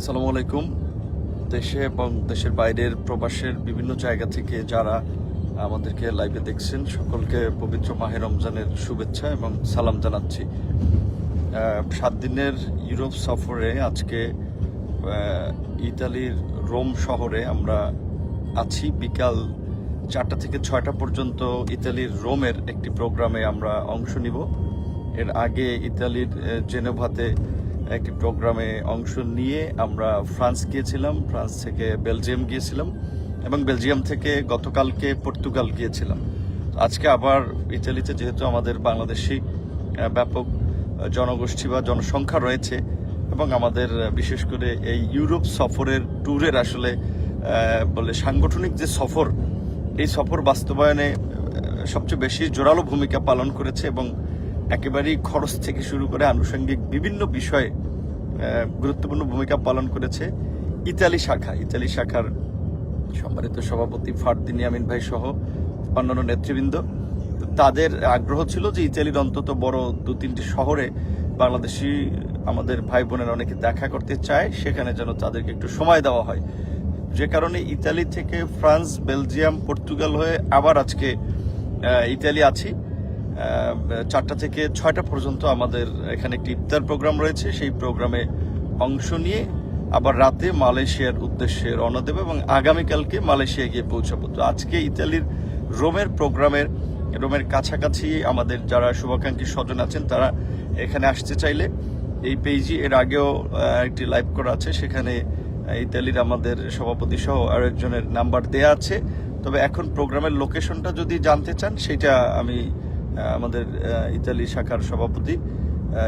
আসসালামু আলাইকুম। দেশে এবং দেশের বাইরের প্রবাসের বিভিন্ন জায়গা থেকে যারা আমাদেরকে লাইভে দেখছেন, সকলকে পবিত্র মাহে রমজানের শুভেচ্ছা এবং সালাম জানাচ্ছি। সাত দিনের ইউরোপ সফরে আজকে ইতালির রোম শহরে আমরা আছি। বিকাল চারটা থেকে ছয়টা পর্যন্ত ইতালির রোমের একটি প্রোগ্রামে আমরা অংশ নিব। এর আগে ইতালির জেনেভাতে একটি প্রোগ্রামে অংশ নিয়ে আমরা ফ্রান্স গিয়েছিলাম, ফ্রান্স থেকে বেলজিয়াম গিয়েছিলাম এবং বেলজিয়াম থেকে গতকালকে পর্তুগাল গিয়েছিলাম। আজকে আবার ইতালিতে যেহেতু আমাদের বাংলাদেশি ব্যাপক জনগোষ্ঠী বা জনসংখ্যা রয়েছে এবং আমাদের বিশেষ করে এই ইউরোপ সফরের ট্যুরের আসলে বলে সাংগঠনিক যে সফর, এই সফর বাস্তবায়নে সবচেয়ে বেশি জোরালো ভূমিকা পালন করেছে এবং একেবারেই খরচ থেকে শুরু করে আনুষঙ্গিক বিভিন্ন বিষয়ে গুরুত্বপূর্ণ ভূমিকা পালন করেছে ইতালি শাখা। ইতালি শাখার সম্মানিত সভাপতি ফারদিনী আমিন ভাই সহ অন্যান্য নেতৃবৃন্দ। তাদের আগ্রহ ছিল যে ইতালির অন্তত বড় দু তিনটি শহরে বাংলাদেশি আমাদের ভাই বোনের অনেকে দেখা করতে চায়, সেখানে যেন তাদেরকে একটু সময় দেওয়া হয়। যে কারণে ইতালি থেকে ফ্রান্স, বেলজিয়াম, পর্তুগাল হয়ে আবার আজকে ইতালি আছি। চারটা থেকে ছয়টা পর্যন্ত আমাদের এখানে একটি ইফতার প্রোগ্রাম রয়েছে। সেই প্রোগ্রামে অংশ নিয়ে আবার রাতে মালয়েশিয়ার উদ্দেশ্যে রওনা দেবে এবং আগামীকালকে মালয়েশিয়া গিয়ে পৌঁছাবো। তো আজকে ইতালির রোমের প্রোগ্রামের, রোমের কাছাকাছি আমাদের যারা শুভাকাঙ্ক্ষী স্বজন আছেন, তারা এখানে আসতে চাইলে এই পেজই, এর আগেও একটি লাইভ করা আছে। সেখানে ইতালির আমাদের সভাপতি সহ আরও একজনের নাম্বার দেয়া আছে। তবে এখন প্রোগ্রামের লোকেশনটা যদি জানতে চান, সেটা আমি আমাদের ইতালি শাখার সভাপতি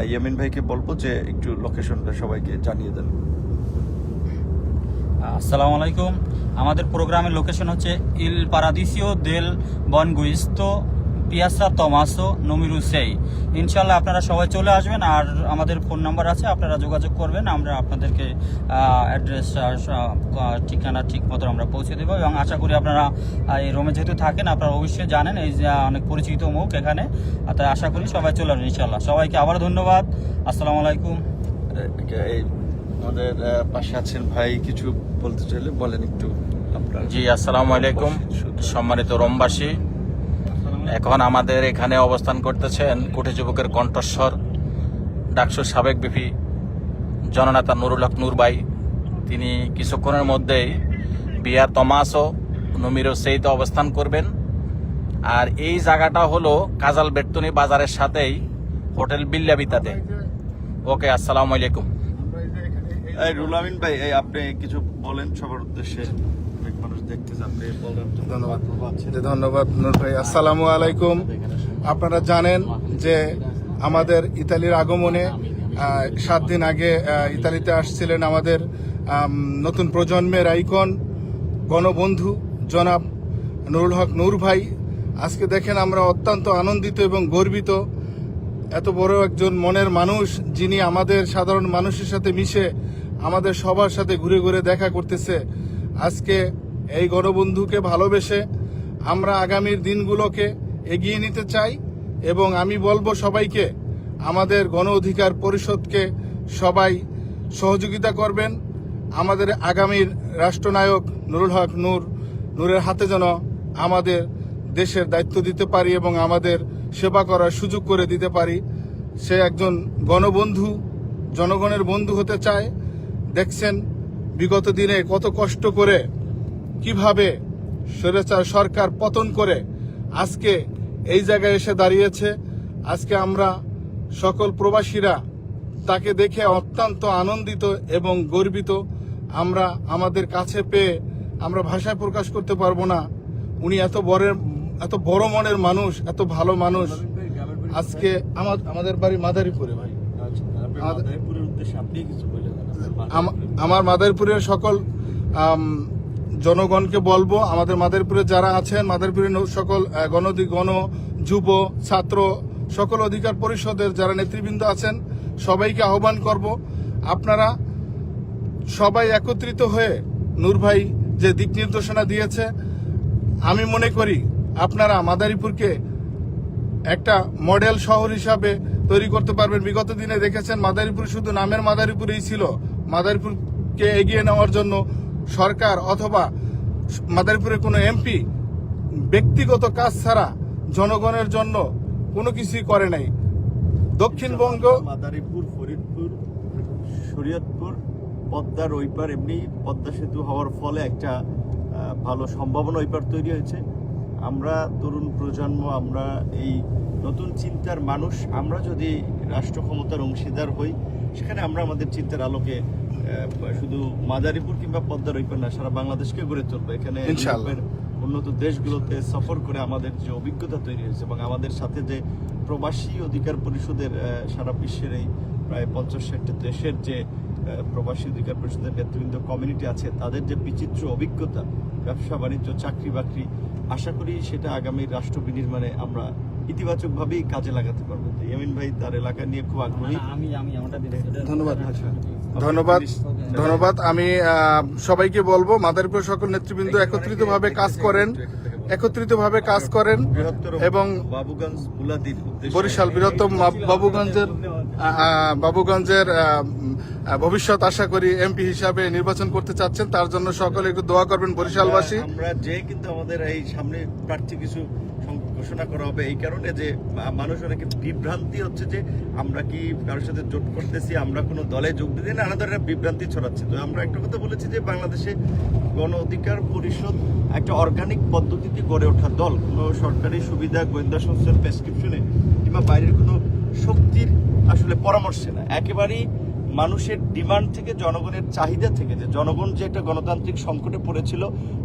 ইয়ামিন ভাইকে বলব যে একটু লোকেশনটা সবাইকে জানিয়ে দেন। আসসালামু আলাইকুম। আমাদের প্রোগ্রামের লোকেশন হচ্ছে ইল পারাদিসিও দেল বনগুইস্তো পিয়াসা তমাসো নমিরু সেই। ইনশাল্লাহ আপনারা সবাই চলে আসবেন আর আমাদের ফোন নাম্বার আছে আপনারা যোগাযোগ করবেন আমরা আপনাদেরকে অ্যাড্রেস ঠিকানা ঠিক মতো আমরা পৌঁছে দেবো এবং আশা করি আপনারা এই রোমে যেহেতু থাকেন আপনারা অবশ্যই জানেন এই যে অনেক পরিচিত মুখ এখানে আর তাই আশা করি সবাই চলে আসবেন ইনশাল্লাহ সবাইকে আবার ধন্যবাদ আসসালামু আলাইকুম। আমাদের পাশে আছেন ভাই কিছু বলতে চাইলে বলেন একটু। আপনার জি আসসালামু আলাইকুম। সম্মানিত রোমবাসী এখন আমাদের এখানে অবস্থান করতেছেন কুঠি যুবকের কণ্ঠস্বর ডাকসুর সাবেক বিপি জননেতা নুরুল হক নুরবাই তিনি কিছুক্ষণের মধ্যেই বিয়া তমাসও নমিরো সেইতে অবস্থান করবেন। আর এই জায়গাটা হলো কাজাল বেটতুনি বাজারের সাথেই হোটেল বিল্লাবিতাতে। ওকে, আসসালামু আলাইকুম। রুল ভাই আপনি কিছু বলেন সবার উদ্দেশ্যে। মানুষ ধন্যবাদ। জি, ধন্যবাদ নূর ভাই। আসসালামু আলাইকুম। আপনারা জানেন যে আমাদের ইতালির আগমনে সাত দিন আগে ইতালিতে আসছিলেন আমাদের নতুন প্রজন্মের আইকন গণবন্ধু জনাব নুরুল হক নূর ভাই। আজকে দেখেন আমরা অত্যন্ত আনন্দিত এবং গর্বিত। এত বড় একজন মনের মানুষ যিনি আমাদের সাধারণ মানুষের সাথে মিশে আমাদের সবার সাথে ঘুরে ঘুরে দেখা করতেছে। আজকে এই গণবন্ধুকে ভালোবেসে আমরা আগামীর দিনগুলোকে এগিয়ে নিতে চাই এবং আমি বলব সবাইকে, আমাদের গণ অধিকার পরিষদকে সবাই সহযোগিতা করবেন। আমাদের আগামীর রাষ্ট্রনায়ক নুরুল হক নূর, নূরের হাতে যেন আমাদের দেশের দায়িত্ব দিতে পারি এবং আমাদের সেবা করার সুযোগ করে দিতে পারি। সে একজন গণবন্ধু, জনগণের বন্ধু হতে চায়। দেখছেন, বিগত দিনে কত কষ্ট করে কীভাবে স্বৈরাচার সরকার পতন করে আজকে এই জায়গায় এসে দাঁড়িয়েছে? আজকে আমরা সকল প্রবাসীরা তাকে দেখে অত্যন্ত আনন্দিত এবং গর্বিত। আমরা আমাদের কাছে পেয়ে আমরা ভাষায় প্রকাশ করতে পারব না। উনি এত বড় এত বড় মনের মানুষ এত ভালো মানুষ। আজকে আমাদের বাড়ি মাদারীপুরে ভাই। আমার মাদারীপুরের সকল জনগণকে বলব, আমাদের মাদারীপুরে যারা আছেন, মাদারীপুরের সকল গণদি গণ গণ, যুব, ছাত্র, সকল অধিকার পরিষদের যারা নেতৃবৃন্দ আছেন, সবাইকে আহ্বান করব, আপনারা সবাই একত্রিত হয়ে নূর ভাই যে দিক নির্দেশনা দিয়েছে, আমি মনে করি আপনারা মাদারীপুরকে একটা মডেল শহর হিসাবে তৈরি করতে পারবেন। বিগত দিনে দেখেছেন মাদারীপুর শুধু নামের মাদারীপুরেই ছিল। মাদারীপুরকে এগিয়ে নেওয়ার জন্য সরকার অথবা মাদারীপুরের কোনো এমপি ব্যক্তিগত কাজ ছাড়া জনগণের জন্য কোনো কিছুই করে নাই। দক্ষিণবঙ্গ মাদারীপুর, ফরিদপুর, শরীয়তপুর পদ্মার ওইপার এমনি পদ্মা সেতু হওয়ার ফলে একটা ভালো সম্ভাবনা ওইপার তৈরি হয়েছে। আমরা তরুণ প্রজন্ম, আমরা এই নতুন চিন্তার মানুষ, আমরা যদি রাষ্ট্র ক্ষমতার অংশীদার হই, সেখানে আমরা আমাদের চিন্তার আলোকে শুধু মাদারীপুর কিংবা পদ্মার ওই না সারা বাংলাদেশকে গড়ে তুলবে এখানে উন্নত দেশগুলোতে সফর করে আমাদের যে অভিজ্ঞতা তৈরি হয়েছে এবং আমাদের সাথে যে প্রবাসী অধিকার পরিষদের সারা বিশ্বের এই প্রায় পঞ্চাশ ষাটটা দেশের যে প্রবাসী অধিকার পরিষদের নেতৃবৃন্দ কমিউনিটি আছে তাদের যে বিচিত্র অভিজ্ঞতা ব্যবসা বাণিজ্য চাকরি বাকরি আশা করি সেটা আগামী রাষ্ট্র বিনির্মাণে আমরা ইতিবাচকভাবেই কাজে লাগাতে পারব। ইয়ামিন ভাই তার এলাকা নিয়ে খুব আগ্রহী। আমি আমি আমারটা ধন্যবাদ ধন্যবাদ। ধন্যবাদ। আমি সবাইকে বলব মাদারীপুর সকল নেতৃবৃন্দ একত্রিতভাবে কাজ করেন। একত্রিতভাবে কাজ করেন এবং বাবুগঞ্জ মুলাদির উদ্দেশ্যে বরিশাল বৃহত্তম বাবুগঞ্জের বাবুগঞ্জের ভবিষ্যৎ আশা করি এমপি হিসাবে নির্বাচন করতে চাচ্ছেন। তার জন্য সকলে একটু দোয়া করবেন বরিশালবাসী। আমরা যে কিন্তু আমাদের এই সামনে প্রার্থী কিছু ঘোষণা করা হবে এই কারণে যে মানুষ অনেকে বিভ্রান্তি হচ্ছে যে আমরা কি কারোর সাথে জোট করতেছি, আমরা কোনো দলে যোগ দিতে নানা ধরনের বিভ্রান্তি ছড়াচ্ছে। তো আমরা একটা কথা বলেছি যে বাংলাদেশে গণ অধিকার পরিষদ একটা অর্গানিক পদ্ধতিতে গড়ে ওঠা দল, কোনো সরকারি সুবিধা, গোয়েন্দা সংস্থার প্রেসক্রিপশনে কিংবা বাইরের কোনো শক্তির আসলে পরামর্শে না। একেবারেই মানুষের ডিমান্ড থেকে, জনগণের চাহিদা থেকে যে জনগণ যে একটা গণতান্ত্রিক সংকটে পড়েছিল,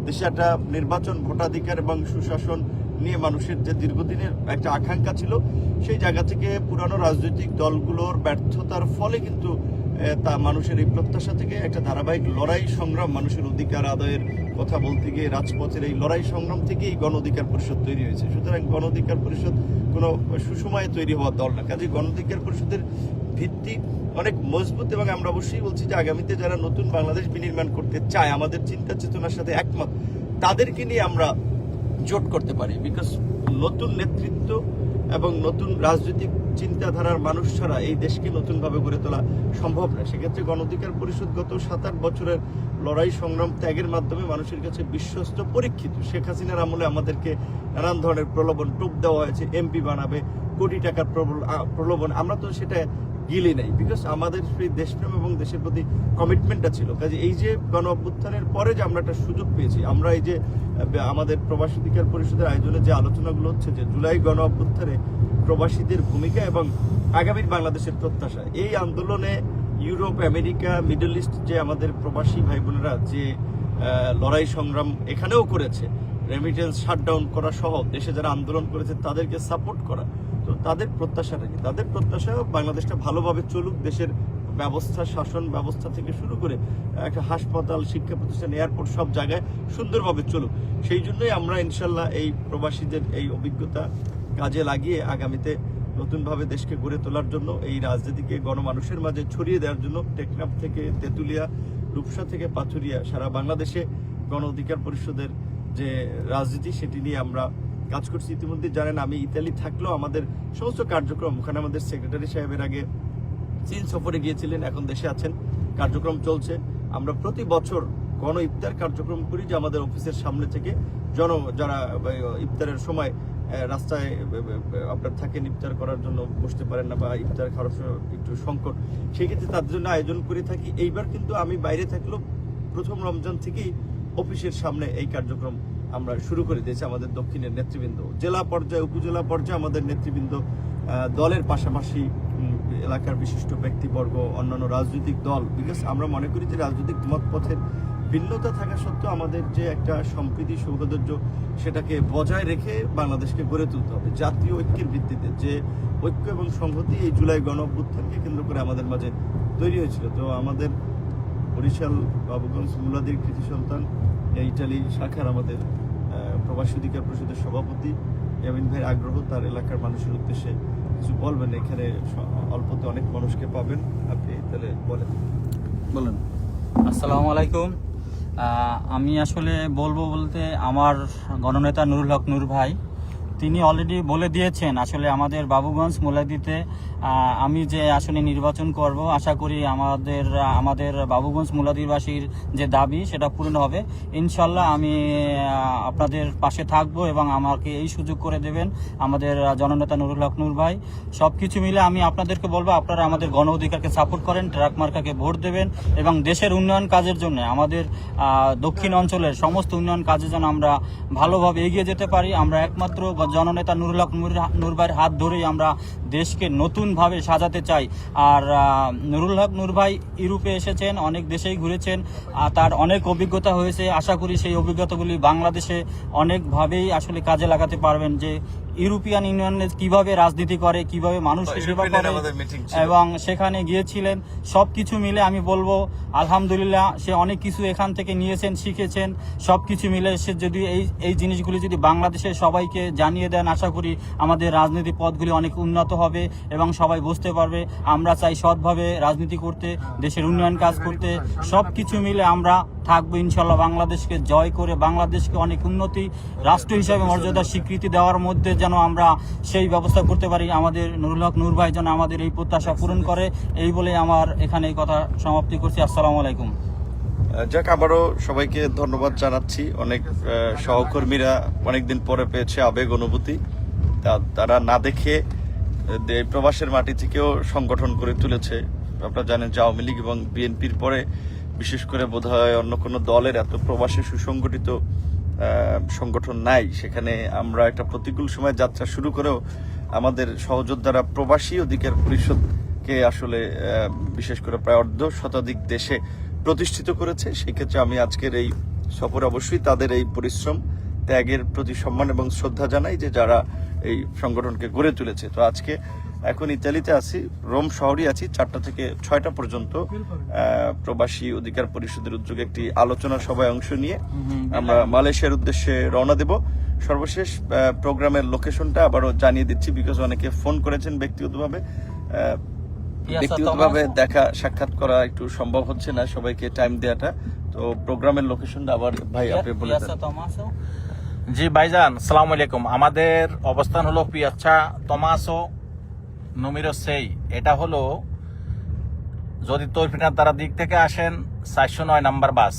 দেশে একটা নির্বাচন ভোটাধিকার এবং সুশাসন নিয়ে মানুষের যে দীর্ঘদিনের একটা আকাঙ্ক্ষা ছিল, সেই জায়গা থেকে পুরানো রাজনৈতিক দলগুলোর ব্যর্থতার ফলে কিন্তু তা মানুষের এই প্রত্যাশা থেকে একটা ধারাবাহিক লড়াই সংগ্রাম, মানুষের অধিকার আদায়ের কথা বলতে গিয়ে রাজপথের এই লড়াই সংগ্রাম থেকেই গণ অধিকার পরিষদ তৈরি হয়েছে। সুতরাং গণ অধিকার পরিষদ কোনো সুসময়ে তৈরি হওয়া দল না। কাজে গণ অধিকার পরিষদের ভিত্তি অনেক মজবুত এবং আমরা অবশ্যই বলছি যে আগামীতে যারা নতুন বাংলাদেশ বিনির্মাণ করতে চায়, আমাদের চিন্তা চেতনার সাথে একমত, তাদেরকে নিয়ে আমরা জোট করতে পারি বিকজ নতুন নেতৃত্ব এবং নতুন রাজনৈতিক চিন্তাধারার মানুষ ছাড়া এই দেশকে নতুনভাবে গড়ে তোলা সম্ভব না। সেক্ষেত্রে গণ অধিকার পরিষদ গত সাত আট বছরের লড়াই সংগ্রাম ত্যাগের মাধ্যমে মানুষের কাছে বিশ্বস্ত, পরীক্ষিত। শেখ হাসিনার আমলে আমাদেরকে নানান ধরনের প্রলোভন, টোপ দেওয়া হয়েছে, এমপি বানাবে, কোটি টাকার প্রলোভন। আমরা তো সেটা গিলি নাই বিকজ আমাদের সেই দেশপ্রেম এবং দেশের প্রতি কমিটমেন্টটা ছিল। কাজে এই যে গণ অভ্যুত্থানের পরে যে আমরা একটা সুযোগ পেয়েছি, আমরা এই যে আমাদের প্রবাসী অধিকার পরিষদের আয়োজনে যে আলোচনাগুলো হচ্ছে যে জুলাই গণ অভ্যুত্থানে প্রবাসীদের ভূমিকা এবং আগামীর বাংলাদেশের প্রত্যাশা, এই আন্দোলনে ইউরোপ, আমেরিকা, মিডল ইস্ট যে আমাদের প্রবাসী ভাই বোনেরা যে লড়াই সংগ্রাম এখানেও করেছে রেমিটেন্স শাটডাউন করা সহ দেশে যারা আন্দোলন করেছে, তাদেরকে সাপোর্ট করা। তো তাদের প্রত্যাশাটা কি? তাদের প্রত্যাশা বাংলাদেশটা ভালোভাবে চলুক, দেশের ব্যবস্থা, শাসন ব্যবস্থা থেকে শুরু করে একটা হাসপাতাল, শিক্ষা প্রতিষ্ঠান এয়ারপোর্ট সব জায়গায় সুন্দরভাবে চলুক। সেই জন্যই আমরা ইনশাল্লাহ এই প্রবাসীদের এই অভিজ্ঞতা কাজে লাগিয়ে আগামীতে নতুনভাবে দেশকে গড়ে তোলার জন্য, এই রাজনীতিকে গণমানুষের মাঝে ছড়িয়ে দেওয়ার জন্য টেকনাফ থেকে তেঁতুলিয়া, রূপসা থেকে পাথুরিয়া, সারা বাংলাদেশে গণ অধিকার পরিষদের যে রাজনীতি, সেটি নিয়ে আমরা কাজ করছি। ইতিমধ্যে জানেন, আমি ইতালি থাকলেও আমাদের সমস্ত কার্যক্রম, ওখানে আমাদের সেক্রেটারি সাহেবের আগে চীন সফরে গিয়েছিলেন, এখন দেশে আছেন। কার্যক্রম চলছে। আমরা প্রতি বছর গণ ইফতার কার্যক্রম করি যে আমাদের অফিসের সামনে থেকে। জন, যারা ইফতারের সময় রাস্তায় আপনার থাকেন, ইফতার করার জন্য বসতে পারেন না বা ইফতার খাওয়ার একটু সংকট। সেক্ষেত্রে তাদের জন্য আয়োজন করে থাকি। এইবার কিন্তু আমি বাইরে থাকলেও প্রথম রমজান থেকেই অফিসের সামনে এই কার্যক্রম আমরা শুরু করে দিয়েছি আমাদের দক্ষিণের নেতৃবৃন্দ। জেলা পর্যায়ে, উপজেলা পর্যায়ে আমাদের নেতৃবৃন্দ দলের পাশাপাশি এলাকার বিশিষ্ট ব্যক্তিবর্গ, অন্যান্য রাজনৈতিক দল বিকজ আমরা মনে করি যে রাজনৈতিক মত পথের ভিন্নতা থাকা সত্ত্বেও আমাদের যে একটা সম্প্রীতি, সৌহার্দ্য, সেটাকে বজায় রেখে বাংলাদেশকে গড়ে তুলতে হবে। জাতীয় ঐক্যের ভিত্তিতে যে ঐক্য এবং সংহতি এই জুলাই গণ কেন্দ্র করে আমাদের মাঝে তৈরি হয়েছিল। তো আমাদের বরিশাল বাবুগঞ্জ মুলাদির কৃতি সন্তান এই ইটালি শাখার আমাদের প্রবাসী অধিকার পরিষদের সভাপতি। ইয়ামিন ভাইয়ের আগ্রহ তার এলাকার মানুষের উদ্দেশ্যে কিছু বলবেন এখানে অল্পতে অনেক মানুষকে পাবেন। আপনি তাহলে বলেন। বলেন। আসসালামু আলাইকুম। আমি আসলে বলব বলতে আমার গণনেতা নুরুল হক নূর ভাই তিনি অলরেডি বলে দিয়েছেন, আসলে আমাদের বাবুগঞ্জ মোলাদিতে আমি যে আসলে নির্বাচন করব, আশা করি আমাদের আমাদের বাবুগঞ্জ মোলাদিবাসীর যে দাবি, সেটা পূরণ হবে। ইনশাল্লাহ আমি আপনাদের পাশে থাকব এবং আমাকে এই সুযোগ করে দেবেন, আমাদের জননেতা নুরুল হক নূর ভাই। সব কিছু মিলে আমি আপনাদেরকে বলব, আপনারা আমাদের গণ অধিকারকে সাপোর্ট করেন, ট্রাক মার্কাকে ভোট দেবেন এবং দেশের উন্নয়ন কাজের জন্য, আমাদের দক্ষিণ অঞ্চলের সমস্ত উন্নয়ন কাজে যেন আমরা ভালোভাবে এগিয়ে যেতে পারি, আমরা একমাত্র জননেতা নুরুল হক নূর- নূর হাত ধরেই আমরা দেশকে নতুনভাবে সাজাতে চাই। আর নুরুল হক নূর ভাই ইউরোপে এসেছেন অনেক দেশেই ঘুরেছেন আর তার অনেক অভিজ্ঞতা হয়েছে। আশা করি সেই অভিজ্ঞতাগুলি বাংলাদেশে অনেকভাবেই আসলে কাজে লাগাতে পারবেন যে ইউরোপিয়ান ইউনিয়নে কীভাবে রাজনীতি করে কীভাবে মানুষকে সেবা করে। এবং সেখানে গিয়েছিলেন। সব কিছু মিলে আমি বলব আলহামদুলিল্লাহ সে অনেক কিছু এখান থেকে নিয়েছেন শিখেছেন। সব কিছু মিলে সে যদি এই এই জিনিসগুলি যদি বাংলাদেশের সবাইকে জানিয়ে দেন আশা করি আমাদের রাজনীতি পথগুলি অনেক উন্নত হবে এবং সবাই বুঝতে পারবে। আমরা চাই সৎভাবে রাজনীতি করতে, দেশের উন্নয়ন কাজ করতে। সব কিছু মিলে আমরা থাকব ইনশাল্লাহ বাংলাদেশকে জয় করে, বাংলাদেশকে অনেক উন্নতি, রাষ্ট্র হিসাবে মর্যাদার স্বীকৃতি দেওয়ার মধ্যে যেন আমরা সেই ব্যবস্থা করতে পারি। আমাদের নুরুল হক নূর ভাই যেন আমাদের এই প্রত্যাশা পূরণ করে, এই বলে আমার এখানে এই কথা সমাপ্তি করছি। আসসালামু আলাইকুম। যাক, আবারও সবাইকে ধন্যবাদ জানাচ্ছি। অনেক সহকর্মীরা অনেকদিন পরে পেয়েছে আবেগ, অনুভূতি। তা- তারা না দেখে প্রবাসের মাটি থেকেও সংগঠন করে তুলেছে। আপনারা জানেন যে আওয়ামী লীগ এবং বিএনপির পরে বিশেষ করে বোধহয় অন্য কোনো দলের এত প্রবাসে সুসংগঠিত সংগঠন নাই। সেখানে আমরা একটা প্রতিকূল সময় যাত্রা শুরু করেও আমাদের সহযোদ্ধারা প্রবাসী অধিকার পরিষদকে আসলে বিশেষ করে প্রায় অর্ধ শতাধিক দেশে প্রতিষ্ঠিত করেছে। সেক্ষেত্রে আমি আজকের এই সফর অবশ্যই তাদের এই পরিশ্রম, ত্যাগের প্রতি সম্মান এবং শ্রদ্ধা জানাই যে যারা এই সংগঠনকে গড়ে তুলেছে। তো আজকে এখন ইতালিতে আছি রোম শহরই আছি চারটা থেকে ছয়টা পর্যন্ত প্রবাসী অধিকার পরিষদের উদ্যোগে একটি আলোচনা সভায় অংশ নিয়ে আমরা মালয়েশিয়ার উদ্দেশ্যে রওনা দেব। সর্বশেষ প্রোগ্রামের লোকেশনটা আবারও জানিয়ে দিচ্ছি বিকজ অনেকে ফোন করেছেন ব্যক্তিগতভাবে। ব্যক্তিগতভাবে দেখা সাক্ষাৎ করা একটু সম্ভব হচ্ছে না সবাইকে টাইম দেওয়াটা তো প্রোগ্রামের লোকেশনটা আবার ভাই আপনি বলে জি, ভাইজান, সালাম আলাইকুম। আমাদের অবস্থান হলো পিয়াচ্ছা তমাসো নমিরো সেই। এটা হলো যদি তৈফিনার দ্বারা দিক থেকে আসেন চারশো নয় নাম্বার বাস।